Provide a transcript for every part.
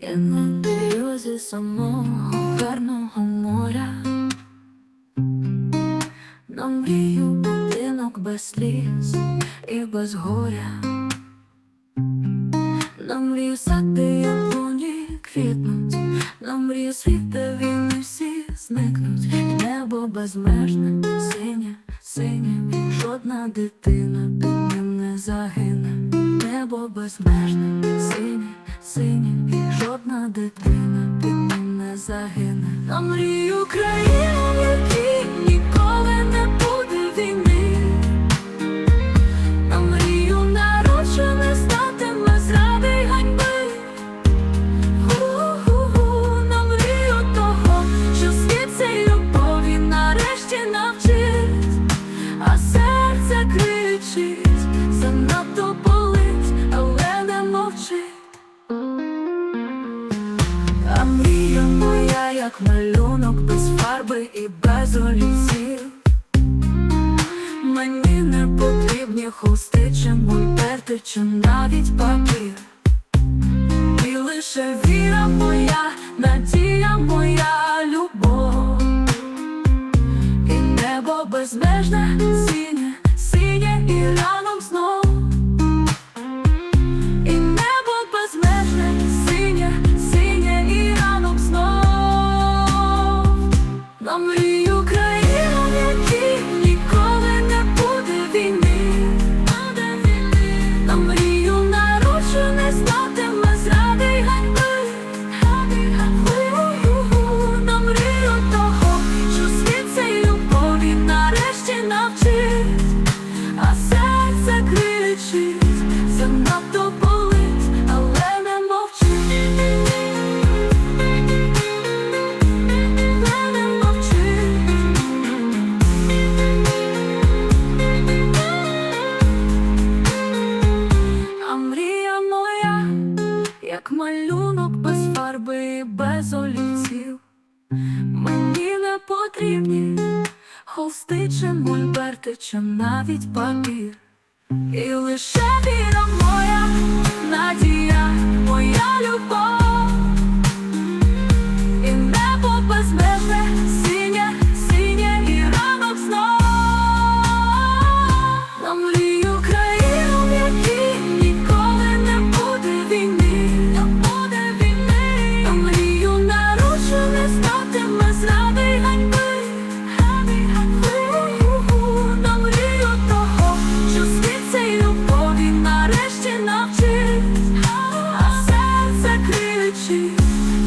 Я на березі самого гарного моря, на мрію будинок без сліз і без горя, на мрію сади яблуні квітнуть, на мрію світ, де війни всі зникнуть, небо безмежне, синє, синє, жодна дитина під ним не загине, небо безмежне, синє, синє, жодна дитина під ним не загине. На мрію країну, в якій ніколи не буде війни. На мрію народжене статиме зради й ганьби. Гу-гу-гу, на мрію того, що світ цей любові нарешті навчить, а серце кричить, Мрія моя, як малюнок без фарби і без олівців. Мені не потрібні холсти чи мольберти, чи навіть папір. І лише віра моя, надія моя любов. І небо безмежне, синє, синє і ранок кричить, занадто болить, але не мовчить. Не мовчить. А мрія моя, як малюнок без фарби без олівців. Мені не потрібні холсти чи мольберти, чи навіть папір.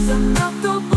I'm not the